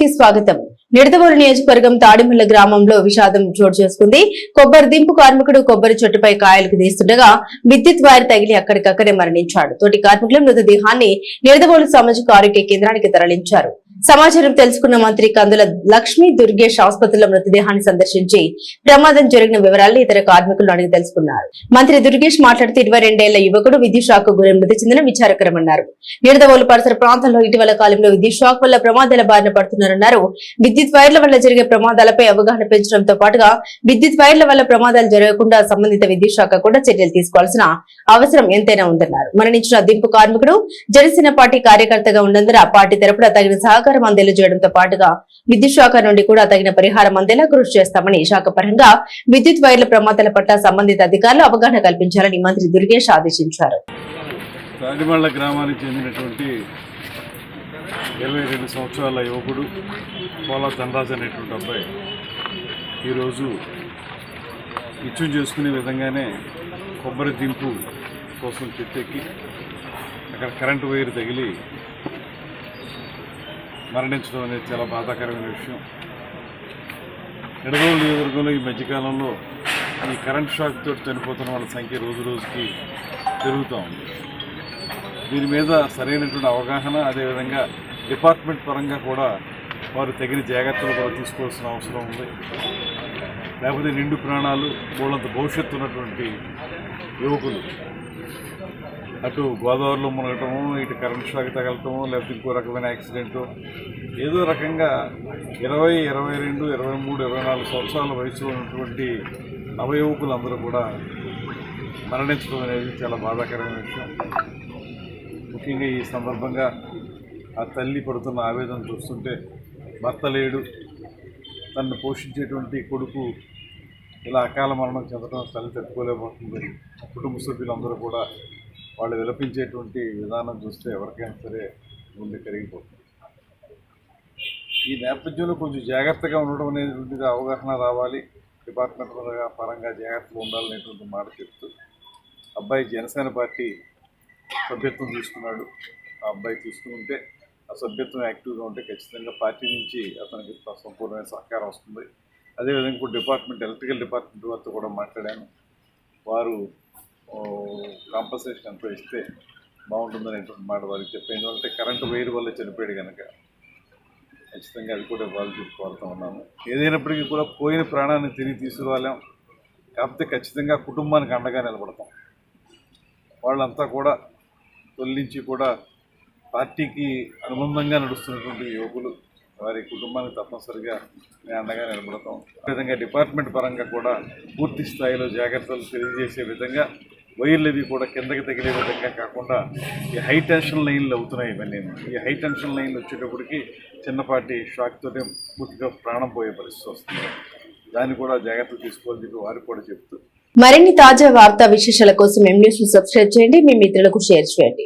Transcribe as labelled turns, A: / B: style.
A: కి స్వాగతం. నిడదవోలు నియోజకవర్గం తాడిమల్ల గ్రామంలో విషాదం చోటు చేసుకుంది. కొబ్బరి దింపు కార్మికుడు కొబ్బరి చెట్టుపై కాయలకు తీస్తుండగా విద్యుత్ వైర్ తగిలి అక్కడికక్కడే మరణించాడు. తోటి కార్మికుల మృతదేహాన్ని నిడదవోలు సామాజిక ఆరోగ్య కేంద్రానికి తరలించారు. సమాచారం తెలుసుకున్న మంత్రి కందుల లక్ష్మీ దుర్గేష్ ఆసుపత్రిలో మృతదేహాన్ని సందర్శించి ప్రమాదం జరిగిన వివరాలను ఇతర కార్మికులను అడిగి తెలుసుకున్నారు. మంత్రి దుర్గేష్ మాట్లాడుతూ ఇరవై రెండేళ్ళ యువకుడు విద్యుత్ షాక్ గురి మృతి చెందిన విచారకరమన్నారు. నిడదవోలు పరిసర ప్రాంతంలో ఇటీవల కాలంలో విద్యుత్ షాక్ వల్ల ప్రమాదాల బారిన పడుతున్నారన్నారు. విద్యుత్ వైర్ల వల్ల జరిగే ప్రమాదాలపై అవగాహన పెంచడంతో పాటుగా విద్యుత్ వైర్ల వల్ల ప్రమాదాలు జరగకుండా సంబంధిత విద్యుత్ శాఖ కూడా చర్యలు తీసుకోవాల్సిన అవసరం ఎంతైనా ఉందన్నారు. మరణించిన దింపు కార్మికుడు జనసేన పార్టీ కార్యకర్తగా ఉన్నందున పార్టీ తరపున తగిన సహకారం అందేలా చేయడంతో పాటుగా విద్యుత్ శాఖ నుండి కూడా తగిన పరిహారం అందేలా కృషి చేస్తామని శాఖ పరంగా విద్యుత్ వైర్ల ప్రమాదాల పట్ల సంబంధిత అధికారులు అవగాహన కల్పించాలని మంత్రి దుర్గేష్ ఆదేశించారు.
B: గ్రామానికి చెందినటువంటి ఇరవై రెండు సంవత్సరాల యువకుడు పోలా ధనరాజ్ అనేటువంటి అబ్బాయి ఈరోజు నిత్యం చేసుకునే విధంగానే కొబ్బరి దింపు కోసం చెట్టెక్కి అక్కడ కరెంటు వైర్ తగిలి మరణించడం అనేది చాలా బాధాకరమైన విషయం. నిడదవోలు నియోజకవర్గంలో ఈ మధ్యకాలంలో ఈ కరెంట్ షాక్ తోటి చనిపోతున్న వాళ్ళ సంఖ్య రోజు రోజుకి పెరుగుతూ ఉంది. దీని మీద సరైనటువంటి అవగాహన అదేవిధంగా డిపార్ట్మెంట్ పరంగా కూడా వారు తగిన జాగ్రత్తలు కూడా తీసుకోవాల్సిన అవసరం ఉంది. లేకపోతే నిండు ప్రాణాలు వాళ్ళంత భవిష్యత్తు ఉన్నటువంటి యువకులు అటు గోదావరిలో మునగటము ఇటు కరెంట్ షాక్ తగలటము లేకపోతే ఇంకో రకమైన యాక్సిడెంట్. ఏదో రకంగా ఇరవై ఇరవై రెండు ఇరవై మూడు ఇరవై నాలుగు సంవత్సరాల వయసులో ఉన్నటువంటి నవయువకులందరూ కూడా మరణించడం అనేది చాలా బాధాకరమైన విషయం. ముఖ్యంగా ఈ సందర్భంగా ఆ తల్లి పడుతున్న ఆవేదన చూస్తుంటే భర్త లేడు. తనను పోషించేటువంటి కొడుకు ఇలా అకాల మరణం చెందడం తల్లి తట్టుకోలేకపోతుంది కుటుంబ సభ్యులందరూ కూడా వాళ్ళు విలపించేటువంటి విధానం చూస్తే ఎవరికైనా సరే ముందు కరిగిపోతుంది. ఈ నేపథ్యంలో కొంచెం జాగ్రత్తగా ఉండడం అనేటువంటిది అవగాహన రావాలి. డిపార్ట్మెంట్ పరంగా పరంగా జాగ్రత్తగా ఉండాలనేటువంటి మాట చెప్తూ అబ్బాయి జనసేన పార్టీ సభ్యత్వం తీసుకున్నాడు. ఆ అబ్బాయి తీసుకుంటే ఆ సభ్యత్వం యాక్టివ్గా ఉంటే ఖచ్చితంగా పార్టీ నుంచి అతనికి సంపూర్ణమైన సహకారం వస్తుంది. అదేవిధంగా ఇప్పుడు డిపార్ట్మెంట్ ఎలక్ట్రికల్ డిపార్ట్మెంట్ వారితో కూడా మాట్లాడాను. వారు కాంపన్సేషన్ అంతా ఇస్తే బాగుంటుందనేటువంటి మాట వారికి చెప్పాను ఎందుకంటే కరెంటు వైర్ వల్ల చనిపోయాడు కనుక ఖచ్చితంగా అది కూడా వాళ్ళు చూసుకోవాల్సి ఉన్నాము. ఏదైనప్పటికీ కూడా పోయిన ప్రాణాన్ని తిరిగి తీసుకురాలేం. కాకపోతే ఖచ్చితంగా కుటుంబానికి అండగా నిలబడతాం. వాళ్ళంతా కూడా తొలగించి కూడా పార్టీకి అనుబంధంగా నడుస్తున్నటువంటి యువకులు వారి కుటుంబానికి తప్పనిసరిగా మేము అండగా నిలబడతాం. అదేవిధంగా డిపార్ట్మెంట్ పరంగా కూడా పూర్తి స్థాయిలో జాగ్రత్తలు తెలియజేసే విధంగా వైర్లు ఇవి కూడా కిందకి తగిలే విధంగా కాకుండా ఈ హై టెన్షన్ లైన్లు అవుతున్నాయి ఇవన్నీ. ఈ హై టెన్షన్ లైన్లు వచ్చేటప్పటికి చిన్నపాటి షాక్ పూర్తిగా ప్రాణం పోయే పరిస్థితి వస్తుంది. దాన్ని కూడా జాగ్రత్తలు తీసుకోవాలని చెప్పి కూడా చెప్తూ
A: మరిన్ని తాజా వార్తా విశేషాల కోసం ఎం న్యూస్ సబ్స్క్రైబ్ చేయండి. మీ మిత్రులకు షేర్ చేయండి.